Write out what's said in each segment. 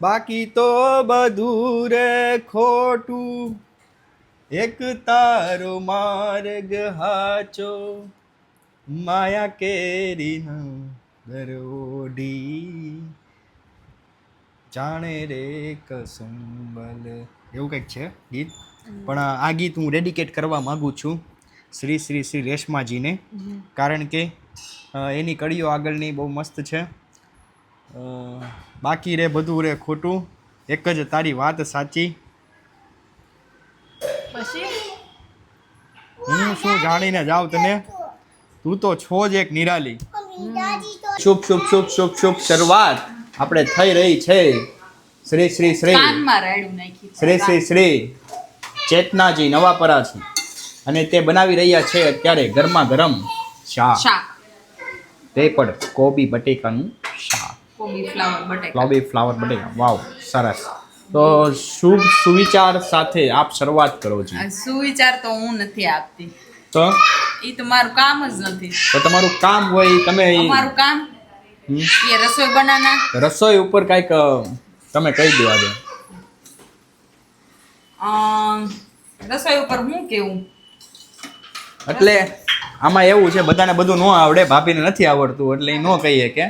બાકી તો બધું રે ખોટું. એક તારો માર્ગ હાચો માયા કેરીનો દરોડી જાણે રે કસુંબલ. એવું કંઈક છે ગીત? પણ આ ગીત હું ડેડિકેટ કરવા માગું છું શ્રી શ્રી શ્રી રેશમાજીને. કારણ કે એની કડીઓ આગળની બહુ મસ્ત છે. બાકી રે બધું રે ખોટું. એક જ તારી વાત સાચી. હું શું જાણીને જાવ તને? તું તો છો જ એક નિરાલી. શુભ શુભ શુભ શુભ શુભ શરૂઆત આપણે થઈ રહી છે. શ્રી શ્રી શ્રી. કાનમાં રાયડું નાખી શ્રી શ્રી શ્રી. ચેતનાજી નવાપરા છે. અને તે બનાવી રહ્યા છે અત્યારે ગરમા ગરમ શાક તે પણ કોબી બટેકાનું શાક. કોબી ફ્લાવર બટેકા. કોબી ફ્લાવર બટેકા. વાવ સરસ. તો શુભ સુવિચાર સાથે આપ શરૂઆત કરો છો સુવિચાર તો હું નથી આપતી. તો? એ તમારું કામ જ નથી. તો તમારું કામ હોય તમે તમારું કામ? એ રસોઈ બનાના? રસોઈ ઉપર કાંઈક તમે કહી દો આજે. રસોઈ ઉપર હું કેવું? એટલે આમાં એવું છે બધાને બધું ન આવડે ભાભીને નથી આવડતું એટલે એ ન કહીએ કે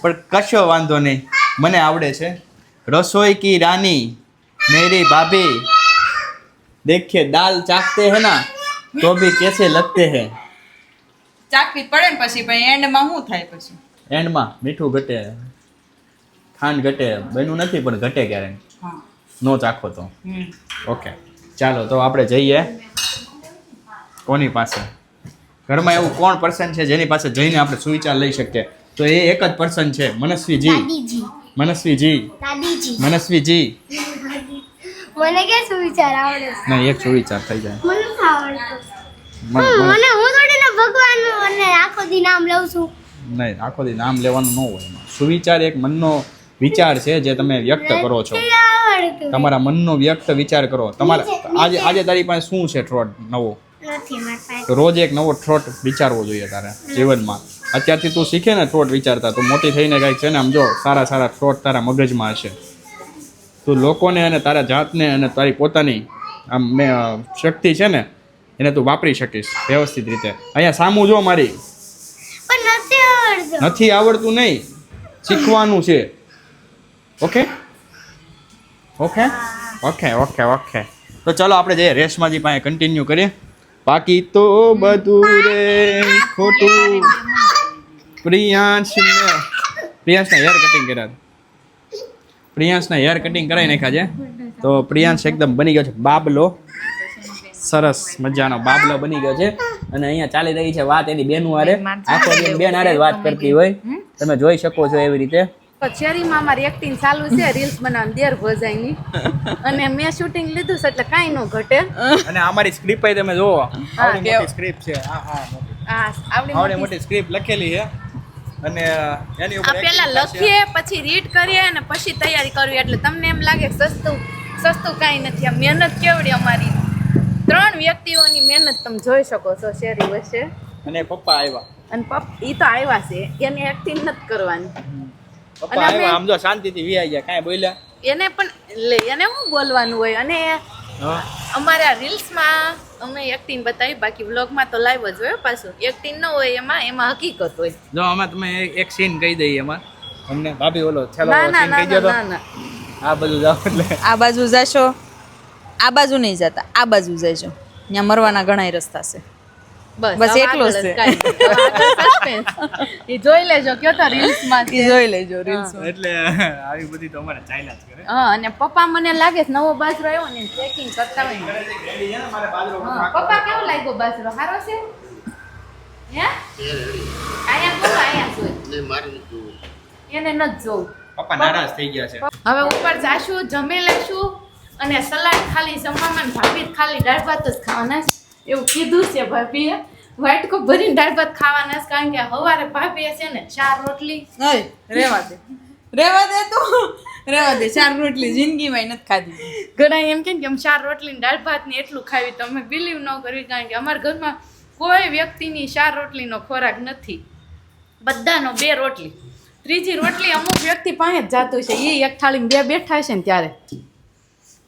પણ કશો વાંધો નહીં. મને આવડે છે. રસોઈ કી રાની મેરી ભાભી. દેખીએ દાલ ચાખતે હે ના તો ભી કેસે લગતે હે? ચાખવી પડે ને પછી પણ એન્ડમાં શું થાય પછી? એન્ડમાં મીઠું ઘટે ખાંડ ઘટે બન્યું નથી પણ ઘટે ક્યારેક નો ચાખો તો. ઓકે. ચાલો તો આપણે જઈએ. કોની પાસે? ઘરમાં એવું કોણ પર્સન છે જેની પાસે જઈને આપણે સુવિચાર લઈ શકીએ? તો એ એક જ પર્સન છે. મનસ્વીજી. મનસ્વીજી. મનસ્વીજી. મને કે શું વિચાર આવડે ના એક સુવિચાર થઈ જાય? મને આવડતું? મન- હું થોડી ના ભગવાન અને આખો દી નામ લઉં છું. નહીં આખો દી નામ લેવાનું ન હોય એમાં. સુવિચાર એક મનનો વિચાર છે જે તમે વ્યક્ત કરો છો. તમારા મનનો વ્યક્ત વિચાર કરો. તમારા આજે આજે તારી પાસે શું છે ટ્રોટ નવો? રોજ એક નવો થ્રોટ વિચારવો જોઈએ તારે જીવનમાં. અત્યારથી તું શીખે ને થોટ વિચારતા તું મોટી થઈને કાંઈક છે ને આમ જો સારા સારા થોટ તારા મગજમાં હશે. તું લોકોને અને તારા જાતને અને તારી પોતાની આમ મેં શક્તિ છે ને એને તું વાપરી શકીશ વ્યવસ્થિત રીતે. અહીંયા સામું જો મારી. નથી આવડતું. નહીં. શીખવાનું છે. Okay? Okay? Okay okay okay. તો ચલો આપણે જઈએ રેશમાજી પાસે કન્ટિન્યુ કરીએ. બાકી તો બધું રે ખોટું. પ્રિયાંશ પ્રિયાંશના હેર કટિંગ કર્યા. પ્રિયાંશના હેર કટિંગ કરાવી નાખ્યા છે. તો પ્રિયાંશ એકદમ બની ગયો છે. બાબલો. સરસ મજાનો બાબલો બની ગયો છે. અને અહીંયા ચાલી રહી છે વાત એની બેનું હારે આખો દિન બેન હારે જ વાત કરતી હોય. તમે જોઈ શકો છો એવી રીતે. ચેરીમાં અમારી એક્ટિંગ ચાલુ છે. રીલ્સ બનાવવાની દેર ભોજાઈની અને મેં શૂટિંગ લીધું છે એટલે કાંઈ ન ઘટે. અને અમારી સ્ક્રિપ્ટ તમે જોવો. આવડી મોટી સ્ક્રિપ્ટ છે. આ હા મોટી. આવડી મોટી સ્ક્રિપ્ટ લખેલી છે. અને એની ઉપર પહેલા લખીએ પછી રીડ કરીએ અને પછી તૈયારી કરવી. એટલે તમને એમ લાગે સસ્તું સસ્તું કાંઈ નથી. આ મહેનત કેવડી અમારી. ત્રણ વ્યક્તિઓની મહેનત તમે જોઈ શકો છો શેરી વચ્ચે. અને પપ્પા આવ્યા. અને પપ ઈ તો આવ્યા છે. એની એક્ટિંગ નથી કરવાની. પપ્પા આવ્યા આમ જો શાંતિથી વી ગયા કાંઈ બોલ્યા? એને પણ એટલે એને શું બોલવાનું હોય? અને અમારા રીલ્સમાં અમે એક્ટિંગ બતાવી બાકી વ્લોગમાં તો લાઈવ જ હોય પાછું. એક્ટિંગ ન હોય એમાં એમાં હકીકત હોય. જો આમાં તમે એક- સીન કહી દઈએ એમાં. અમને ભાભી ઓલો છેલ્લો સીન કહી દો ના ના. આ બધું જાઓ એટલે. આ બાજુ જશો. આ બાજુ નહીં જતા આ બાજુ જજો. ત્યાં મરવાના ઘણા રસ્તા છે. બસ બસ એટલું જ છે. જોઈ લેજો કયો તો રીલ્સમાં એ જોઈ લેજો રીલ્સ એટલે આવી બધી તો અમારે ચાલ્યા જ કરે. હા અને પપ્પા મને લાગે છે નવો બાજરો આવ્યો ને ચેકિંગ કરતા હોય પપ્પા કેવો લાગ્યો બાજરો? સારો છે? હે? આયા બોલો આયા જોઈ એને નથી જોવું. પપ્પા નારાજ થઈ ગયા છે. હવે ઉપર જાશું જમી લઈશું અને સલાડ ખાલી જમવામાં ભાભી ખાલી દાળ ભાત જ ખાવાના છે. એવું કીધું છે ભાભીએ. વાટકો ભરીને દાળ ભાત ખાવાના છે કારણ કે સવારે ભાભીએ છે ને ચાર રોટલી. રેવા દે. રેવા દે તું. રેવા દે ચાર રોટલી જિંદગીમાં નથી ખાધી. ઘણા એમ કે આમ ચાર રોટલી દાળ ભાત ને એટલું ખાવી તો અમે બિલીવ ન કરવી કારણ કે અમારા ઘરમાં કોઈ વ્યક્તિની ચાર રોટલીનો ખોરાક નથી. બધાનો બે રોટલી. ત્રીજી રોટલી અમુક વ્યક્તિ પાસે જ જાતું છે એ એક થાળી બે બેઠા છે ને ત્યારે.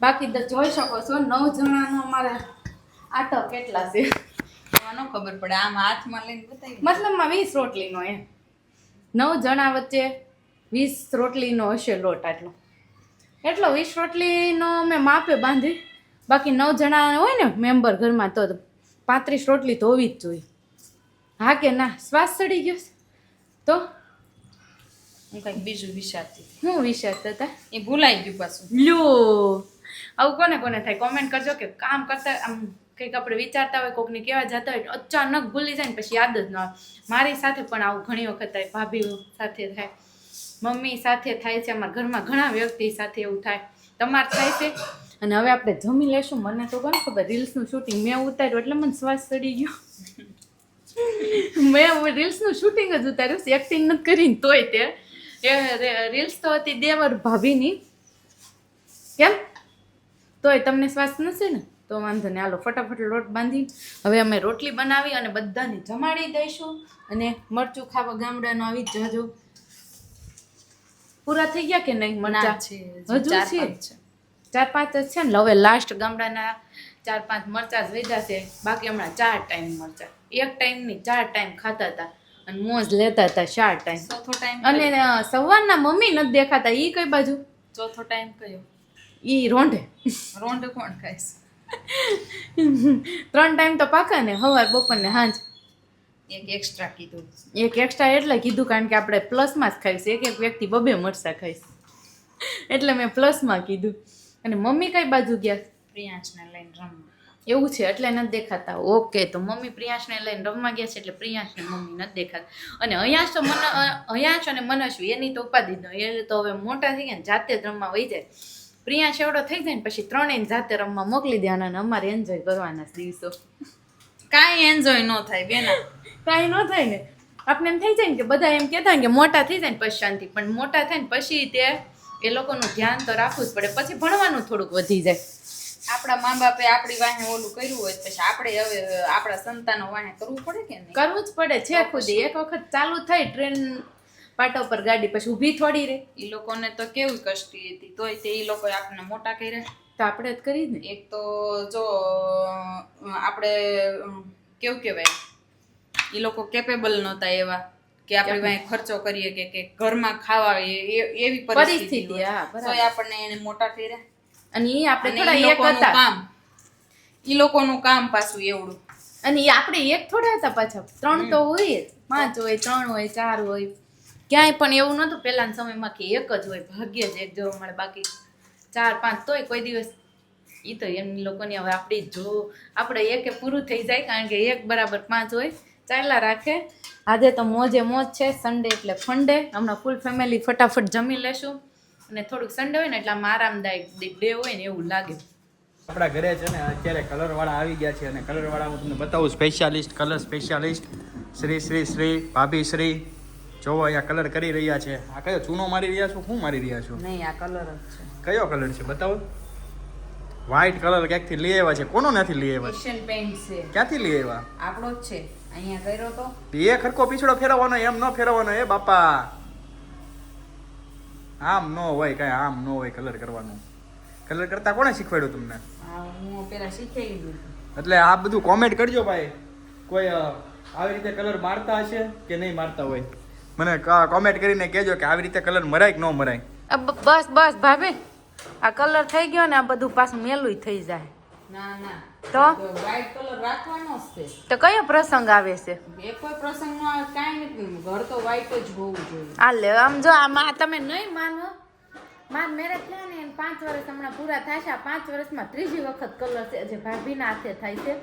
બાકી તો જોઈ શકો છો નવ જણાનો અમારે આટો કેટલા છે? આનો ખબર પડે આમ હાથમાં લઈને બતાવી મતલબમાં વીસ રોટલીનો એમ. નવ જણા વચ્ચે વીસ રોટલીનો હશે લોટ આટલો. એટલો વીસ રોટલીનો મેં માપે બાંધી. બાકી નવ જણા હોય ને મેમ્બર ઘરમાં તો પાંત્રીસ રોટલી તો હોવી જ જોઈએ. હા કે ના? શ્વાસ ચડી ગયો તો? હું કંઈક બીજું વિચારતી હું વિચારતા હતા? એ ભૂલાઈ ગયું પાછું. લ્યો. આવું કોને કોને થાય? કોમેન્ટ કરજો કે કામ કરતા આમ કંઈક આપણે વિચારતા હોય, કોકને કહેવા જતા હોય અચાનક ભૂલી જાય ને પછી યાદ જ ન આવે. મારી સાથે પણ આવું ઘણી વખત થાય, ભાભી સાથે થાય, મમ્મી સાથે થાય છે, અમારા ઘરમાં ઘણા વ્યક્તિ સાથે એવું થાય. તમારે થાય છે? અને હવે આપણે જમી લેશું. મને તો કોને ખબર, રીલ્સનું શૂટિંગ મેં ઉતાર્યું એટલે મને શ્વાસ ચડી ગયો. મેં રીલ્સનું શૂટિંગ જ ઉતાર્યું એક્ટિંગ નથી કરીને તોય તે. રીલ્સ તો હતી દેવર ભાભીની. કેમ? તોય તમને શ્વાસ નથી ને? તો વાંધો નહીં. હાલો ફટાફટ લોટ બાંધી હવે અમે રોટલી બનાવી અને બધાને જમાડી દઈશું. અને મરચું ખાવા ગામડાનો આવી જ જાજો. પૂરા થઈ ગયા કે નહીં મરચા? છે હજુ છે? ચાર પાંચ જ છે ને? હવે લાસ્ટ ગામડાના ચાર પાંચ મરચા જ છે. બાકી હમણાં ચાર ટાઈમ મરચા. એક ટાઈમની ચાર ટાઈમ ખાતા હતા. અને મોજ લેતા હતા ચાર ટાઈમ. ચોથો ટાઈમ અને સવારના મમ્મી નથી દેખાતા. એ કઈ બાજુ? ચોથો ટાઈમ કયો? ઈ રોંઢે. રોંડ કોણ ખાઈશ? ત્રણ ટાઈમ તો પાકા ને સવાર બપોર ને સાંજ. એક એક્સ્ટ્રા કીધું. એક એક્સ્ટ્રા એટલે કીધું કારણ કે આપણે પ્લસમાં જ ખાઈશું. એક એક વ્યક્તિ બબે મરસા ખાઈશ. એટલે મેં પ્લસમાં કીધું. અને મમ્મી કઈ બાજુ ગયા? પ્રિયાંશને લઈને રમવા. એવું છે એટલે નથી દેખાતા. ઓકે તો મમ્મી પ્રિયાંશને લઈને રમવા ગયા છે એટલે પ્રિયાંશને મમ્મી નથી દેખાતા. અને અહીંયા તો મન અહીંયા અને મનસ્વી એની તો ઉપાધિ એ તો હવે મોટા થઈ ગયા જાતે જ રમવા વહી જાય. પ્રિયાંશ શેવડો થઈ જાય ને પછી ત્રણેય જાતે રમવા મોકલી દેવાના અને અમારે એન્જોય કરવાના દિવસો. કાંઈ એન્જોય ન થાય બેના. કાંઈ ન થાય ને. આપણે એમ થઈ જાય ને કે બધા એમ કહેતા કે મોટા થઈ જાય ને પછી શાંતિ. પણ મોટા થાય ને પછી તે એ લોકોનું ધ્યાન તો રાખવું જ પડે. પછી ભણવાનું થોડુંક વધી જાય. આપણા મા બાપે આપણી વાહે ઓલું કર્યું હોય પછી આપણે હવે આપણા સંતાનો વાહે કરવું પડે કે નહીં? કરવું જ પડે છે ખુદ. એક વખત ચાલુ થઈ ટ્રેન પાટા ઉપર ગાડી પછી ઊભી થોડી રે એ લોકોને તો કેવી કષ્ટી હતી તોય તે એ લોકોએ આપણને મોટા કર્યા. તો આપણે જ કરી ને. એક તો જો આપણે કેવું કહેવાય? એ લોકો કેપેબલ નહોતા એવા કે આપણે ભાઈ ખર્ચો કરીએ કે કે ઘરમાં ખાવા એ- એ- એવી પરિસ્થિતિ. તોય આપણને એને મોટા કર્યા. અને એ આપણે થોડા ઈ એક હતા. કામ ઈ લોકોનું કામ પાછું એવડું. અને એ આપણે એક થોડા હતા પાછા. ત્રણ તો હોય પાંચ હોય ત્રણ હોય ચાર હોય. ક્યાંય પણ એવું નહોતું પહેલાના સમયમાં કે એક જ હોય, ભાગ્ય જ એક જોવા મળે બાકી ચાર પાંચ તોય કોઈ દિવસ. એ તો એમની લોકોની હવે આપણી જો આપણે એકે પૂરું થઈ જાય કારણ કે એક બરાબર પાંચ હોય. ચાલ્યા રાખે. આજે તો મોજે મોજ છે સન્ડે એટલે ફંડે હમણાં ફૂલ ફેમિલી ફટાફટ જમી લેશું. અને થોડુંક સન્ડે હોય ને એટલે આમ આરામદાયક ડે હોય ને એવું લાગે. આપણા ઘરે છે ને, અત્યારે કલરવાળા આવી ગયા છે અને કલરવાળા હું તમને બતાવું specialist colour specialist Shri Shri Shri, ભાભી શ્રી. જોવો અહીંયા કલર કરી રહ્યા છે. આ કયો ચૂનો મારી રહ્યા છો? શું મારી રહ્યા છો? નહીં આ કલર જ છે. કયો કલર છે? બતાવો. વ્હાઈટ કલર ક્યાંકથી લઈ આવ્યા છે? કોનો નથી લઈ આવ્યા? એશિયન પેન્ટ છે. ક્યાંથી લઈ આવ્યા? આપણો જ છે. અહીંયા કર્યો તો. એ ખરકો પીછડો ફેરવવાનો એમ ન ફેરવવાનો એ બાપા. આમ ન હોય કઈ આમ ન હોય કલર કરવાનું. કલર કરતા કોણે શીખવાડ્યું તમને? હું પેલા શીખેલી એટલે આ બધું કોમેન્ટ કરજો ભાઈ. કોઈ આવી રીતે કલર મારતા હશે કે નહીં મારતા હોય? મને કોમેન્ટ કરીને કહેજો કે આવી રીતે કલર મરાય કે ન મરાય. બસ બસ ભાભી. આ કલર થઈ ગયો ને આ બધું પાછું મેલું થઈ જાય. ના ના. તો? વ્હાઈટ કલર રાખવાનો છે. તો કયો પ્રસંગ આવે છે? એ કોઈ પ્રસંગનો આ કાંઈ નથી. ઘર તો વ્હાઈટ જ હોવું જોઈએ. આ લે આમ જો આમાં તમે નહીં માનો. માર મેરેજ થયા ને પાંચ વર્ષ હમણાં પૂરા થશે આ પાંચ વર્ષમાં ત્રીજી વખત કલર છે. જે ભાભીના હાથે થાય છે.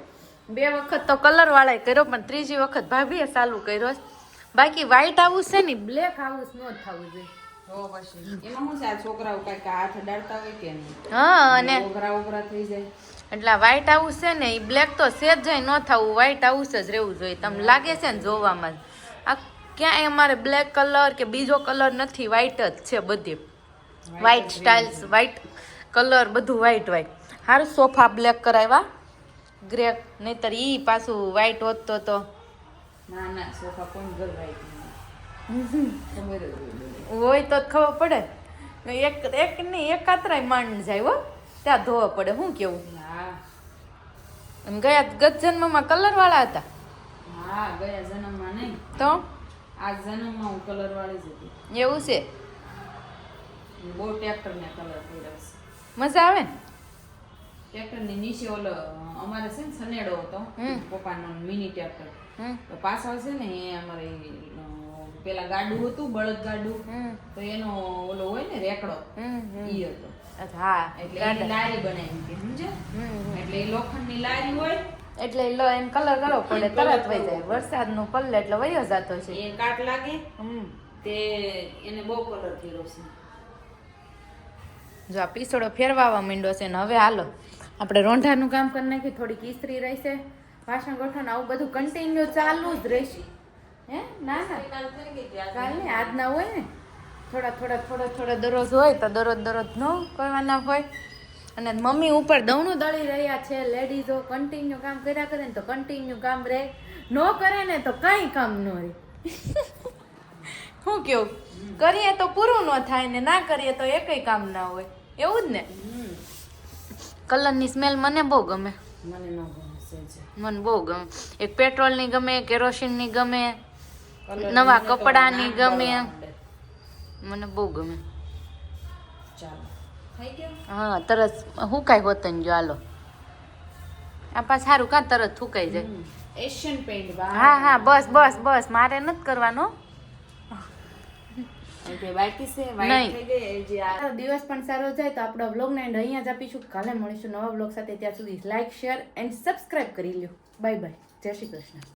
બે વખત તો કલર વાળાએ કર્યો પણ ત્રીજી વખત ભાભીએ ચાલુ કર્યો છે. બાકી વ્હાઈટ હાઉસ છે ને બ્લેક હાઉસ નો જ થવું જોઈએ. એટલે વ્હાઈટ હાઉસ છે ને એ બ્લેક તો સેજ જાય ન થવું. વ્હાઈટ હાઉસ જ રહેવું જોઈએ. તમને લાગે છે ને જોવામાં આ ક્યાંય અમારે બ્લેક કલર કે બીજો કલર નથી વ્હાઈટ જ છે બધી. વ્હાઈટ સ્ટાઇલ્સ વ્હાઈટ કલર બધું વ્હાઈટ વ્હાઈટ સારું સોફા બ્લેક કરાવ્યા. ગ્રે નહીતર ઈ પાછું વ્હાઈટ હોત તો તો ના ના સોફા કોણ જ હોય. તો ખબર પડે. એક એક નહીં એક કાતરાય માંડ જાય હો. ત્યાં ધોવા પડે શું કેવું? હા. ગયા ગત જન્મમાં કલર વાળા હતા? હા ગયા જન્મમાં નહીં. તો? આ જન્મમાં હું કલર વાળી જ હતી. એવું છે? બહુ ટ્રેક્ટરને કલર કર્યો મજા આવે ને? ટ્રેક્ટરની નીચે ઓલો અમારે છે ને સનેડો હતો. પપ્પાનો મિની ટ્રેક્ટર. તો પાછળ છે ને એ અમારે પેલા ગાડું હતું બળદ ગાડું. તો એનો ઓલો હોય ને રેકડો. ઈ હતો. હા. એટલે લારી બનાવી કે સમજે. એટલે એ લોખંડની લારી હોય. એટલે લો એમ કલર કરવો પડે તરત વહી જાય. વરસાદનું પલ્લે એટલે વયો જતો છે. એ કાટ લાગે. હમ. તે એને બહુ કલર કર્યો છે. જો આ પીસડો ફેરવાવા માંડ્યો છે ને હવે હાલો. આપણે રોંઢાનું કામ કરી નાખી થોડીક ઈસ્ત્રી રહેશે. વાસણ ગોઠણ આવું બધું કન્ટિન્યુ ચાલુ જ રહેશે. હે? ના ના. કાલ ને આજના હોય ને થોડા થોડા થોડા થોડા દરરોજ હોય તો દરરોજ દરરોજ ન કરવાના હોય. અને મમ્મી ઉપર દવણું દળી રહ્યા છે લેડીઝો કન્ટિન્યુ કામ કર્યા કરે ને તો કન્ટિન્યુ કામ રહે. ન કરે ને તો કાંઈ કામ ન રહે. શું કેવું? કરીએ તો પૂરું ન થાય ને ના કરીએ તો એકય કામ ના હોય. એવું જ ને? કલરની સ્મેલ મને બહુ ગમે. મને ન ગમે. મને બહુ ગમે. એક પેટ્રોલની ગમે કેરોસીનની ગમે નવા કપડાની ગમે. મને બહુ ગમે. ચાલો. હા તરત હુકાઈ હોતન જો હાલો. આ પાછ સારું કાં તરત હુકાઈ જાય? એશિયન પેન્ટ હા હા બસ બસ બસ. મારે નથી કરવાનો. દિવસ પણ સારો જાય તો આપણો બ્લોગ ને અહીંયા જ આપીશું. કાલે મળીશું નવા બ્લોગ સાથે. ત્યાં સુધી લાઈક શેર એન્ડ સબસ્ક્રાઇબ કરી લ્યો. બાય બાય જય શ્રી કૃષ્ણ.